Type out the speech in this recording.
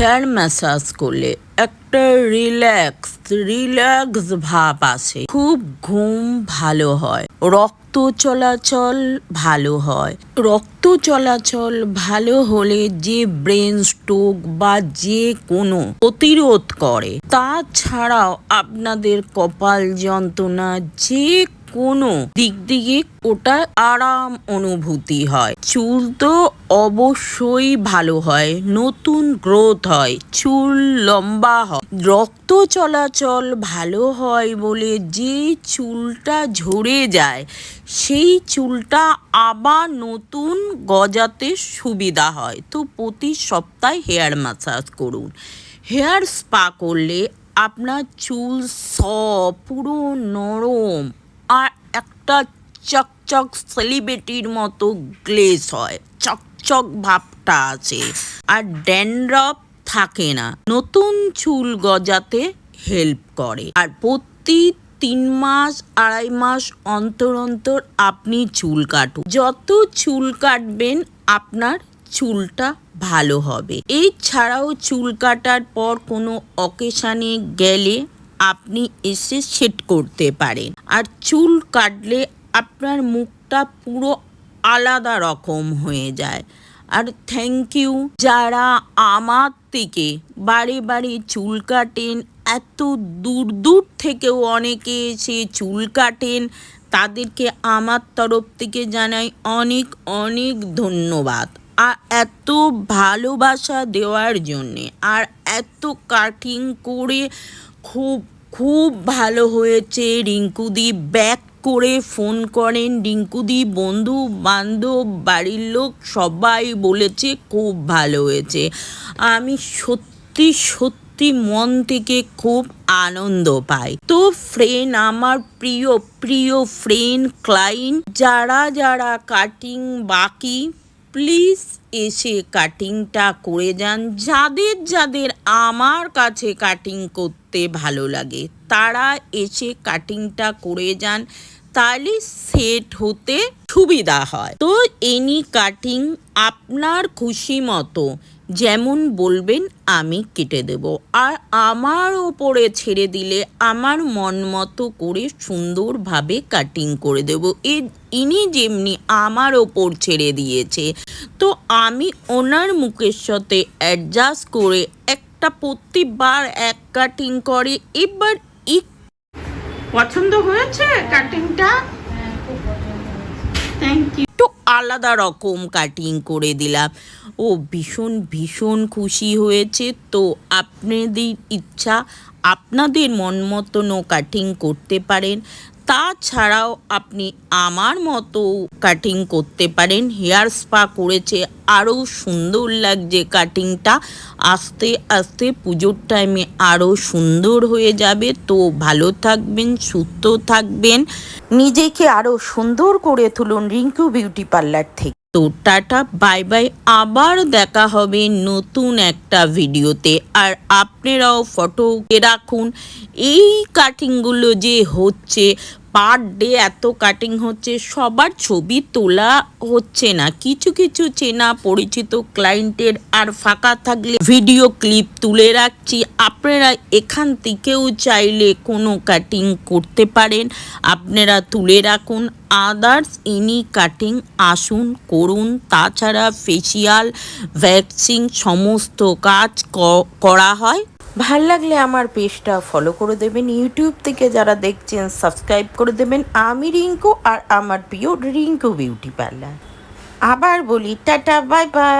Hair massage করলে একটা relax relax ভাব আসে। খুব ঘুম ভালো হয়, রক্ত চলাচল ভালো হয়। রক্ত চলাচল ভালো হলে যে ব্রেন স্ট্রোক বা যে কোনো প্রতিরোধ করে। তাছাড়াও আপনাদের কপাল যন্ত্রণা যে কোনো দিক দিকে ওটা আরাম অনুভূতি হয়। চুল তো অবশ্যই ভালো হয়, নতুন গ্রোথ হয়, চুল লম্বা হয়। রক্ত চলাচল ভালো হয় বলে যে চুলটা ঝরে যায়, সেই চুলটা আবার নতুন গজাতে সুবিধা হয়। তো প্রতি সপ্তাহে হেয়ার ম্যাসাজ করুন। হেয়ার স্পা করলে আপনার চুল সব পুরো নরম আর একটা চকচক সেলিব্রিটির মতো গ্লেস হয়। চকচক ভাবটা আছে আর ড্যান্ড্রফ থাকে না। নতুন চুল গজাতে হেল্প করে। আর প্রতি তিন মাস, আড়াই মাস অন্তর অন্তর আপনি চুল কাটুন। যত চুল কাটবেন, আপনার চুলটা ভালো হবে। এছাড়াও চুল কাটার পর কোনো অকেশানে গেলে আপনি এসে সেট করতে পারেন। আর চুল কাটলে আপনার মুখটা পুরো আলাদা রকম হয়ে যায়। আর থ্যাংক ইউ যারা আমার থেকে বারে বারে চুল কাটেন, এত দূর দূর থেকেও অনেকে এসে চুল কাটেন, তাদেরকে আমার তরফ থেকে জানাই অনেক অনেক ধন্যবাদ। আর এত ভালোবাসা দেওয়ার জন্যে, আর এত কাটিং করে খুব খুব ভালো হয়েছে। রিঙ্কুদি ব্যাক করে ফোন করেন। রিঙ্কুদি বন্ধু, বান্ধব, বাড়ির লোক সবাই বলেছে খুব ভালো হয়েছে। আমি সত্যি সত্যি মন থেকে খুব আনন্দ পাই। তো ফ্রেন্ড আমার প্রিয় প্রিয় ফ্রেন্ড ক্লায়েন্ট যারা যারা কাটিং বাকি প্লিজ এসে কাটিংটা করে যান। যাদের যাদের আমার কাছে কাটিং করতে ভালো লাগে। তারা এসে কাটিংটা করে যান, তাহলে সেট হতে সুবিধা হয়। তো এনি কাটিং আপনার খুশি মতো, যেমন বলবেন, আমি কেটে দেব। আর আমার ওপরে ছেড়ে দিলে আমার মন মতো করে সুন্দরভাবে কাটিং করে দেব। এ, ইনি যেমনি আমার ওপর ছেড়ে দিয়েছে। তো আমি ওনার মুখের সাথে অ্যাডজাস্ট করে একটা প্রতিবার এক কাটিং করে এবার পছন্দ হয়েছে কাটিংটা? থ্যাংক ইউ একটু আলাদা রকম কাটিং করে দিলাম। ও ভীষণ ভীষণ খুশি হয়েছে। তো আপনাদের ইচ্ছা আপনাদের মন মতনও কাটিং করতে পারেন। তাছাড়াও আপনি আমার মতো কাটিং করতে পারেন। হেয়ার স্পা করেছে, আরও সুন্দর লাগছে কাটিংটা আস্তে আস্তে পুজোর টাইমে আরও সুন্দর হয়ে যাবে। তো ভালো থাকবেন, সুস্থ থাকবেন। নিজেকে আরও সুন্দর করে তুলুন রিঙ্কু বিউটি পার্লার থেকে। তো টাটা বাই বাই আবার দেখা হবে নতুন একটা ভিডিওতে। আর আপনারাও ফটো রাখুন। এই কাটিংগুলো যে হচ্ছে পার ডে এত কাটিং হচ্ছে, সবার ছবি তোলা হচ্ছে না। কিছু কিছু চেনা পরিচিত ক্লায়েন্টের আর ফাঁকা থাকলে ভিডিও ক্লিপ তুলে রাখছি। আপনারা এখান থেকেও চাইলে কোনো কাটিং করতে পারেন। আপনারা তুলে রাখুন। আদার্স এনি কাটিং আসুন, করুন। তাছাড়া ফেসিয়াল ভ্যাকসিন সমস্ত কাজ করা হয়। ভালো লাগলে আমার পেজটা ফলো করে দেবেন ইউটিউব থেকে যারা দেখছেন সাবস্ক্রাইব করে দেবেন। আমি রিঙ্কু আর আমার প্রিয় রিঙ্কু বিউটি পার্লার আবার বলি, টাটা বাই বাই